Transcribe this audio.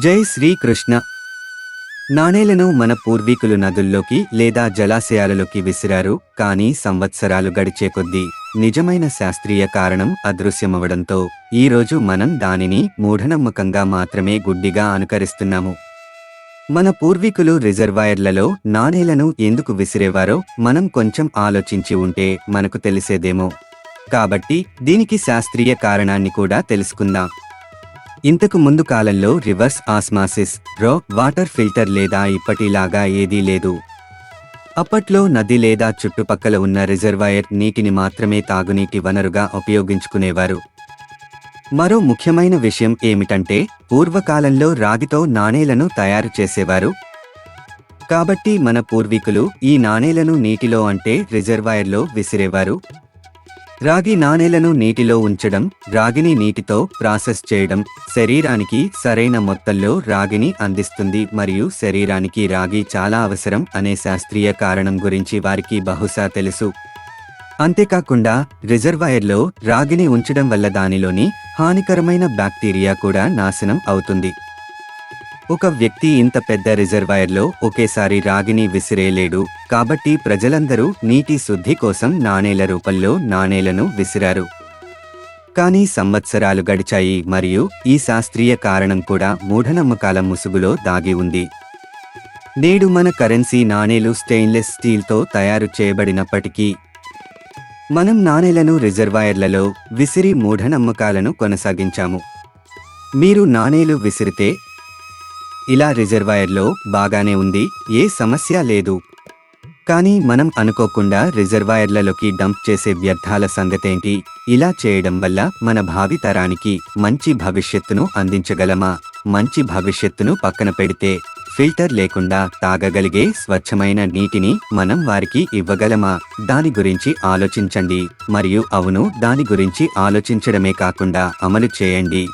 జై శ్రీకృష్ణ. నాణేలను మన పూర్వీకులు నదుల్లోకి లేదా జలాశయాలలోకి విసిరారు కానీ సంవత్సరాలు గడిచే కొద్దీ నిజమైన శాస్త్రీయ కారణం అదృశ్యమవడంతో ఈరోజు మనం దానిని మూఢనమ్మకంగా మాత్రమే గుడ్డిగా అనుకరిస్తున్నాము. మన పూర్వీకులు రిజర్వాయర్లలో నాణేలను ఎందుకు విసిరేవారో మనం కొంచెం ఆలోచించి ఉంటే మనకు తెలిసేదేమో. కాబట్టి దీనికి శాస్త్రీయ కారణాన్ని కూడా తెలుసుకుందాం. ఇంతకు ముందు కాలంలో reverse osmosis RO water filter లేదా ఇప్పటిలాగా ఏదీ లేదు. అప్పట్లో నది లేదా చుట్టుపక్కల ఉన్న రిజర్వాయర్ నీటిని మాత్రమే తాగునీటి వనరుగా ఉపయోగించుకునేవారు. మరో ముఖ్యమైన విషయం ఏమిటంటే పూర్వకాలంలో రాగితో నాణేలను తయారు చేసేవారు. కాబట్టి మన పూర్వీకులు ఈ నాణేలను నీటిలో అంటే రిజర్వాయర్లో విసిరేవారు. రాగి నాణేలను నీటిలో ఉంచడం రాగిని నీటితో ప్రాసెస్ చేయడం శరీరానికి సరైన మొత్తంలో రాగిని అందిస్తుంది మరియు శరీరానికి రాగి చాలా అవసరం అనే శాస్త్రీయ కారణం గురించి వారికి బహుశా తెలుసు. అంతేకాకుండా రిజర్వాయర్లో రాగిని ఉంచడం వల్ల దానిలోని హానికరమైన బ్యాక్టీరియా కూడా నాశనం అవుతుంది. ఒక వ్యక్తి ఇంత పెద్ద రిజర్వాయర్లో ఒకేసారి రాగిని విసిరేలేడు. కాబట్టి ప్రజలందరూ నీటి శుద్ధి కోసం నాణేల రూపంలో నాణేలను విసిరారు. కానీ సంవత్సరాలు గడిచాయి మరియు ఈ శాస్త్రీయ కారణం కూడా మూఢనమ్మకాల ముసుగులో దాగి ఉంది. నేడు మన కరెన్సీ నాణేలు స్టెయిన్లెస్ స్టీల్తో తయారు చేయబడినప్పటికీ మనం నాణేలను రిజర్వాయర్లలో విసిరి మూఢనమ్మకాలను కొనసాగించాము. మీరు నాణేలు విసిరితే ఇలా రిజర్వాయర్లో బాగానే ఉంది ఏ సమస్య లేదు. కానీ మనం అనుకోకుండా రిజర్వాయర్లలోకి డంప్ చేసే వ్యర్థాల సంగతేంటి? ఇలా చేయడం వల్ల మన భావి తరానికి మంచి భవిష్యత్తును అందించగలమా? మంచి భవిష్యత్తును పక్కన పెడితే ఫిల్టర్ లేకుండా తాగగలిగే స్వచ్ఛమైన నీటిని మనం వారికి ఇవ్వగలమా? దాని గురించి ఆలోచించండి. మరియు అవును దాని గురించి ఆలోచించడమే కాకుండా అమలు చేయండి.